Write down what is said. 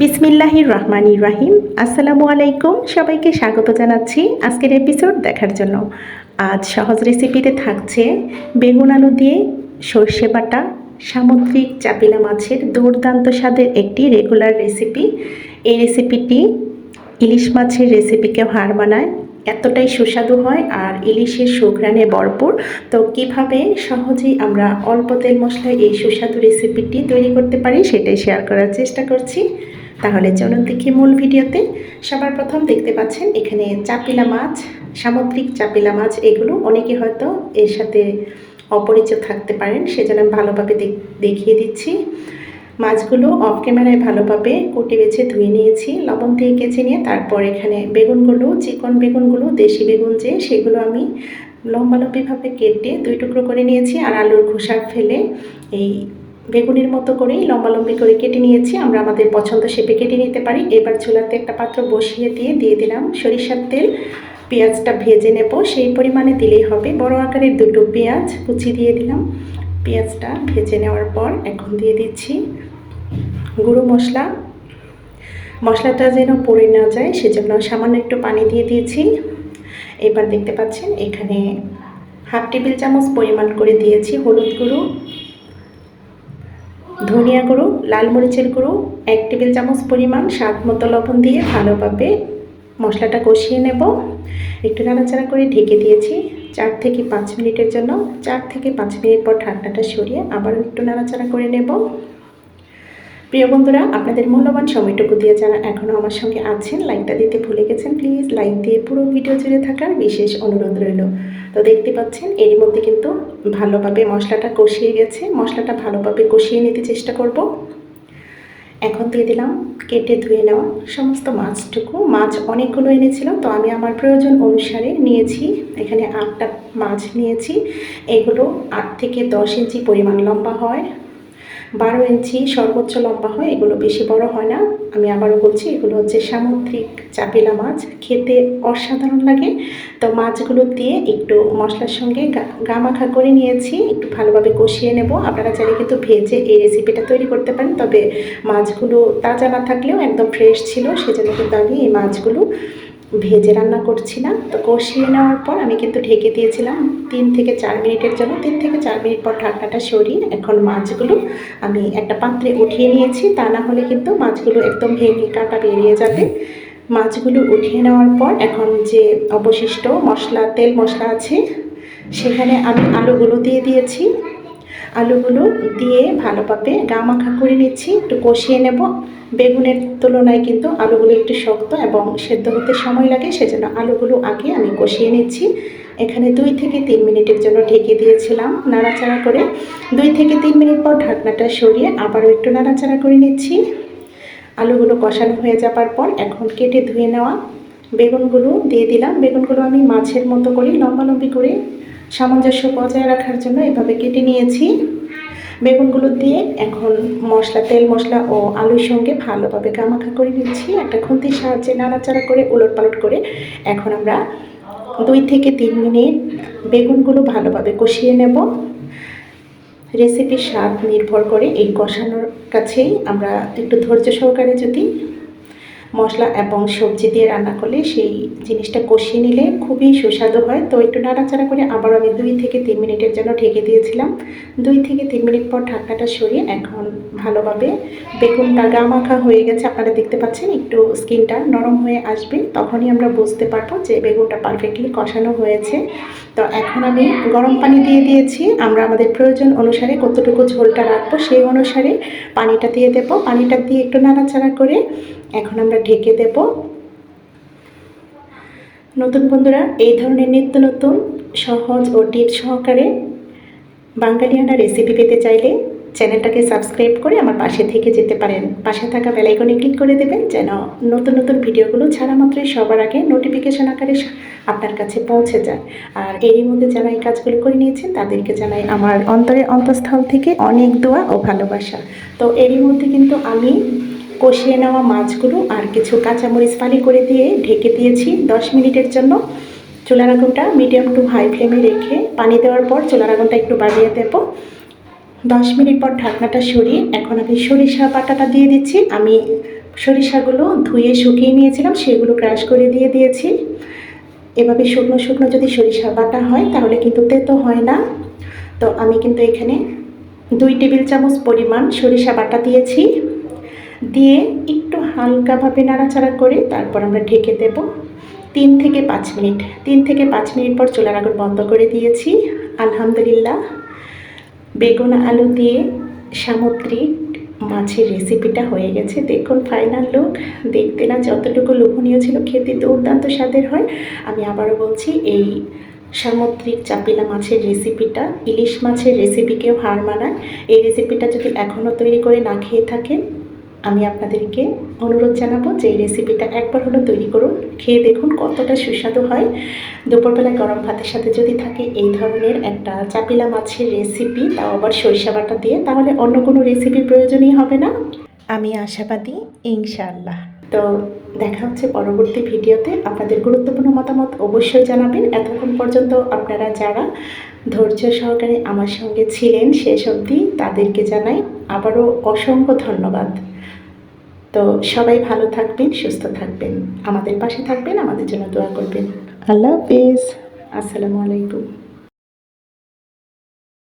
বিসমিল্লাহির রহমান রাহিম। আসসালামু আলাইকুম। সবাইকে স্বাগত জানাচ্ছি আজকের এপিসোড দেখার জন্য। আজ সহজ রেসিপিতে থাকছে বেগুন আলু দিয়ে সর্ষে বাটা, সামুদ্রিক চাপিলা মাছের দুর্দান্ত স্বাদের একটি রেগুলার রেসিপি। এই রেসিপিটি ইলিশ মাছের রেসিপিকে হার বানায় এতটাই সুস্বাদু হয় আর ইলিশের সুঘ্রাণে ভরপুর। তো কীভাবে সহজেই আমরা অল্প তেল মশলায় এই সুস্বাদু রেসিপিটি তৈরি করতে পারি সেটাই শেয়ার করার চেষ্টা করছি। তাহলে চলুন দেখি মূল ভিডিওতে। সবার প্রথম দেখতে পাচ্ছেন, এখানে চাপিলা মাছ, সামুদ্রিক চাপিলা মাছ, এগুলো অনেকে হয়তো এর সাথে অপরিচিত থাকতে পারেন, সেজন্য আমি ভালোভাবে দেখ- দেখিয়ে দিচ্ছি। মাছগুলো অফ ক্যামেরায় ভালোভাবে কুটি বেছে ধুয়ে নিয়েছি, লবণ দিয়ে কেচে নিয়ে, তারপর এখানে বেগুনগুলো, চিকন বেগুনগুলো, দেশি বেগুন যে, সেগুলো আমি লম্বালম্বিভাবে কেটে দুই টুকরো করে নিয়েছি, আর আলুর খোসা ফেলে এই বেগুনের মতো করেই লম্বালম্বি করে কেটে নিয়েছি। আমরা আমাদের পছন্দ শেপে কেটে নিতে পারি। এবার চুলাতে একটা পাত্র বসিয়ে দিয়ে দিয়ে দিলাম সরিষার তেল। পেঁয়াজটা ভেজে নেব। সেই পরিমাণে দিলেই হবে। বড় আকারের দুটো পেঁয়াজ কুচি দিয়ে দিলাম। পেঁয়াজটা ভেজে নেওয়ার পর এখন দিয়ে দিচ্ছি গুঁড়ো মশলা। মশলাটা যেন পড়ে না যায়, সেজন্য সামান্য একটু পানি দিয়ে দিয়েছি। এবার দেখতে পাচ্ছেন, এখানে হাফ টেবিল চামচ পরিমাণ করে দিয়েছি হলুদ গুঁড়ো। ধনিয়া গুঁড়ো, লাল মরিচের গুঁড়ো, এক টেবিল চামচ পরিমাণ স্বাদ মতো লবণ দিয়ে ভালোভাবে মশলাটা কষিয়ে নেব। একটু নাড়াচাড়া করে ঢেকে দিয়েছি। চার থেকে পাঁচ মিনিটের জন্য, চার থেকে পাঁচ মিনিট পর ঠান্ডাটা সরিয়ে আবার একটু নাড়াচাড়া করে নেব। প্রিয় বন্ধুরা, আপনাদের মূল্যবান সময়টুকু দিয়ে যারা এখনও আমার সঙ্গে আছেন, লাইকটা দিতে ভুলে গেছেন, প্লিজ লাইক দিয়ে পুরো ভিডিও জুড়ে থাকার বিশেষ অনুরোধ রইল। তো দেখতে পাচ্ছেন এরই মধ্যে কিন্তু ভালোভাবে মশলাটা কষিয়ে গেছে। মশলাটা ভালোভাবে কষিয়ে নিতে চেষ্টা করব। এখন দিয়ে দিলাম, কেটে ধুয়ে নেওয়া সমস্ত মাছটুকু। মাছ অনেকগুলো এনেছিলাম তো আমি আমার প্রয়োজন অনুসারে নিয়েছি। এখানে আটটা মাছ নিয়েছি। এগুলো আট থেকে দশ ইঞ্চি পরিমাণ লম্বা হয়। বারো ইঞ্চি সর্বোচ্চ লম্বা হয়, এগুলো বেশি বড় হয় না। আমি আবারও বলছি, এগুলো হচ্ছে সামুদ্রিক চাপিলা মাছ। খেতে অসাধারণ লাগে। তো মাছগুলো দিয়ে একটু মশলার সঙ্গে গামাখা করে নিয়েছি। একটু ভালোভাবে কষিয়ে নেব। আপনারা চাইলে কিন্তু ভেজে এই রেসিপিটা তৈরি করতে পারেন। তবে মাছগুলো তাজা না থাকলেও একদম ফ্রেশ ছিল। সেজন্য কিন্তু আমি এই মাছগুলো ভেজে রান্না করছি না। তো কষিয়ে নেওয়ার পর আমি কিন্তু ঢেকে দিয়েছিলাম তিন থেকে চার মিনিটের জন্য। তিন থেকে চার মিনিট পর ঢাকনাটা সরিয়ে এখন মাছগুলো আমি একটা পাত্রে উঠিয়ে নিয়েছি। তা না হলে কিন্তু মাছগুলো একদম ভেঙে কাটা বেরিয়ে যাবে। মাছগুলো উঠিয়ে নেওয়ার পর এখন যে অবশিষ্ট মশলা, তেল মশলা আছে, সেখানে আমি আলুগুলো দিয়ে দিয়েছি। আলুগুলো দিয়ে ভালোভাবে গা মাখা করে নিচ্ছি, একটু কষিয়ে নেব। বেগুনের তুলনায় কিন্তু আলুগুলো একটু শক্ত এবং সেদ্ধ হতে সময় লাগে, সেজন্য আলুগুলো আগে আমি কষিয়ে নিচ্ছি। এখানে দুই থেকে তিন মিনিটের জন্য ঢেকে দিয়েছিলাম নাড়াচাড়া করে। দুই থেকে তিন মিনিট পর ঢাকনাটা সরিয়ে আবারও একটু নাড়াচাড়া করে নিচ্ছি। আলুগুলো কষানো হয়ে যাবার পর এখন কেটে ধুয়ে নেওয়া। বেগুনগুলো দিয়ে দিলাম। বেগুনগুলো আমি মাছের মতো করে লম্বালম্বি করে সামঞ্জস্য বজায় রাখার জন্য এভাবে কেটে নিয়েছি। বেগুনগুলো দিয়ে এখন মশলা, তেল, মশলা ও আলুর সঙ্গে ভালোভাবে গামাখা করে নিচ্ছি। একটা খুন্তির সাহায্যে নাড়াচাড়া করে উলট পালট করে এখন আমরা দুই থেকে তিন মিনিট বেগুনগুলো ভালোভাবে কষিয়ে নেব। রেসিপির স্বাদ নির্ভর করে এই কষানোর কাছেই আমরা একটু ধৈর্য সহকারে যদি মশলা এবং সবজি দিয়ে রান্না করলে সেই জিনিসটা কষিয়ে নিলে খুবই সুস্বাদু হয়। তো একটু নাড়াচাড়া করে আবার আমি দুই থেকে তিন মিনিটের জন্য ঢেকে দিয়েছিলাম। দুই থেকে তিন মিনিট পর ঢাকনাটা সরিয়ে এখন ভালোভাবে বেগুনটা গা মাখা হয়ে গেছে। আপনারা দেখতে পাচ্ছেন একটু স্কিনটা নরম হয়ে আসবে। তখনই আমরা বুঝতে পারব যে বেগুনটা পারফেক্টলি কষানো হয়েছে। তো এখন আমি গরম পানি দিয়ে দিয়েছি। আমরা আমাদের প্রয়োজন অনুসারে কতটুকু ঝোলটা রাখব সেই অনুসারে পানিটা দিয়ে দেব। পানিটা দিয়ে একটু নাড়াচাড়া করে এখন আমরা ঢেকে দেব। নতুন বন্ধুরা, এই ধরনের নিত্য নতুন, সহজ ও টিপস সহকারে বাঙালিয়ানা রেসিপি পেতে চাইলে চ্যানেলটাকে সাবস্ক্রাইব করে আমার পাশে থেকে যেতে পারেন। পাশে থাকা বেলাইকনে ক্লিক করে দেবেন যেন নতুন নতুন ভিডিওগুলো ছাড়া মাত্রই সবার আগে নোটিফিকেশন আকারে আপনার কাছে পৌঁছে যায়। আর এরই মধ্যে যারা এই কাজগুলো করে নিয়েছেন, তাদেরকে জানাই আমার অন্তরের অন্তঃস্থল থেকে অনেক দোয়া ও ভালোবাসা। তো এরই মধ্যে কিন্তু আমি কষিয়ে নেওয়া মাছগুলো আর কিছু কাঁচামরিচ ফালি করে দিয়ে ঢেকে দিয়েছি দশ মিনিটের জন্য। চুলার আগুনটা মিডিয়াম টু হাই ফ্লেমে রেখে পানি দেওয়ার পর চুলার আগুনটা একটু বাড়িয়ে দেবো। দশ মিনিট পর ঢাকনাটা সরিয়ে এখন আমি সরিষা বাটাটা দিয়ে দিচ্ছি। আমি সরিষাগুলো ধুয়ে শুকিয়ে নিয়েছিলাম, সেগুলো ক্রাশ করে দিয়ে দিয়েছি। এভাবে শুকনো শুকনো যদি সরিষা বাটা হয়, তাহলে কিন্তু তেতো হয় না। তো আমি কিন্তু এখানে দুই টেবিল চামচ পরিমাণ সরিষা বাটা দিয়েছি। দিয়ে একটু হালকাভাবে নাড়াচাড়া করে তারপর আমরা ঢেকে দেব। তিন থেকে পাঁচ মিনিট। তিন থেকে পাঁচ মিনিট পর চুলার আগুন বন্ধ করে দিয়েছি। আলহামদুলিল্লাহ। বেগুন, আলু দিয়ে সামুদ্রিক মাছের রেসিপিটা হয়ে গেছে। দেখুন ফাইনাল লুক। দেখতে না যতটুকু লোভনীয় ছিল, খেতে দুর্দান্ত স্বাদের হয়। আমি আবারও বলছি, এই সামুদ্রিক চাপিলা মাছের রেসিপিটা, ইলিশ মাছের রেসিপিকেও হার মানায়। এই রেসিপিটা যদি এখনও তৈরি করে না খেয়ে থাকেন আমি আপনাদেরকে অনুরোধ জানাব যে এই রেসিপিটা একবার হলো তৈরি করুন। খেয়ে দেখুন কতটা সুস্বাদু হয়। দুপুরবেলা গরম ভাতের সাথে যদি থাকে এই ধরনের একটা চাপিলা মাছের রেসিপি তাও আবার সরিষা বাটা দিয়ে, তাহলে অন্য কোনো রেসিপির প্রয়োজনই হবে না। আমি আশাবাদী, ইনশাআল্লাহ। তো দেখা হচ্ছে পরবর্তী ভিডিওতে। আপনাদের গুরুত্বপূর্ণ মতামত অবশ্যই জানাবেন। এতক্ষণ পর্যন্ত আপনারা যারা ধৈর্য সহকারে আমার সঙ্গে ছিলেন শেষ অবধি, তাদেরকে জানাই আবারও অসংখ্য ধন্যবাদ। তো সবাই ভালো থাকবেন, সুস্থ থাকবেন। আমাদের পাশে থাকবেন, আমাদের জন্য দোয়া করবেন। আল্লাহ হাফিজ। আসসালামু আলাইকুম।